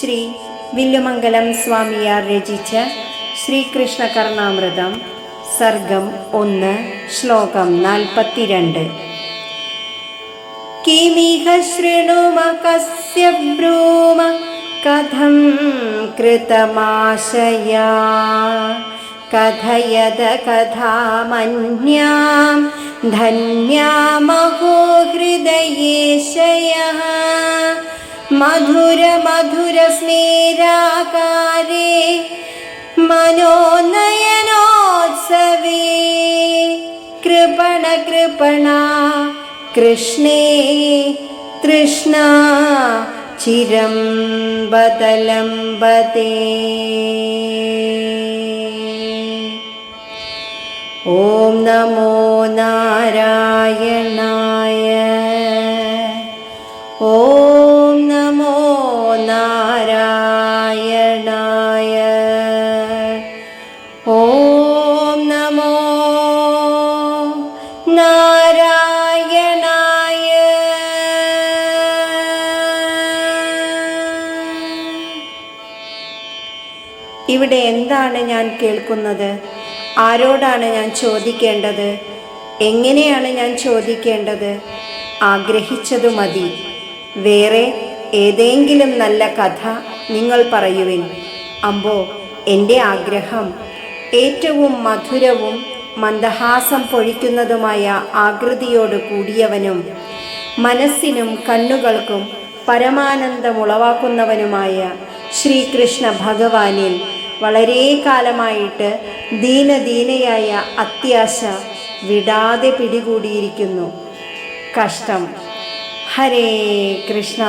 ശ്രീ വില്ലുമംഗലം സ്വാമിയാർ രചിച്ച ശ്രീകൃഷ്ണ കർണാമൃതം സർഗം ഒന്ന് ശ്ലോകം നാൽപ്പത്തിരണ്ട്. കിമിഹ ശൃണുമ കസ്യ ബ്രൂമ കഥം കൃതമാശയാ. കഥയത കഥാമന്യാം ധന്യാമഹോ ഹൃദയേശയ. മധുര മധുര സ്മേരാകാരേ മനോനയനോത്സവേ. കൃപണ കൃപണ കൃഷ്ണേ तृष्णा ചിരം ബദലംബതേ. ഓം നമോ നാരായണായ ഓം നാരായണായ. ഇവിടെ എന്താണ് ഞാൻ കേൾക്കുന്നത്? ആരോടാണ് ഞാൻ ചോദിക്കേണ്ടത്? എങ്ങനെയാണ് ഞാൻ ചോദിക്കേണ്ടത്? ആഗ്രഹിച്ചതു മതി. വേറെ ഏതെങ്കിലും നല്ല കഥ നിങ്ങൾ പറയുവിൻ. അമ്പോ എന്റെ ആഗ്രഹം ഏറ്റവും മധുരവും മന്ദഹാസം പൊഴിക്കുന്നതുമായ ആകൃതിയോട് കൂടിയവനും മനസ്സിനും കണ്ണുകൾക്കും പരമാനന്ദമുളവാക്കുന്നവനുമായ ശ്രീകൃഷ്ണ ഭഗവാനിൽ വളരെ കാലമായിട്ട് ദീനദീനയായ അത്യാശ വിടാതെ പിടികൂടിയിരിക്കുന്നു. കഷ്ടം. ഹരേ കൃഷ്ണ.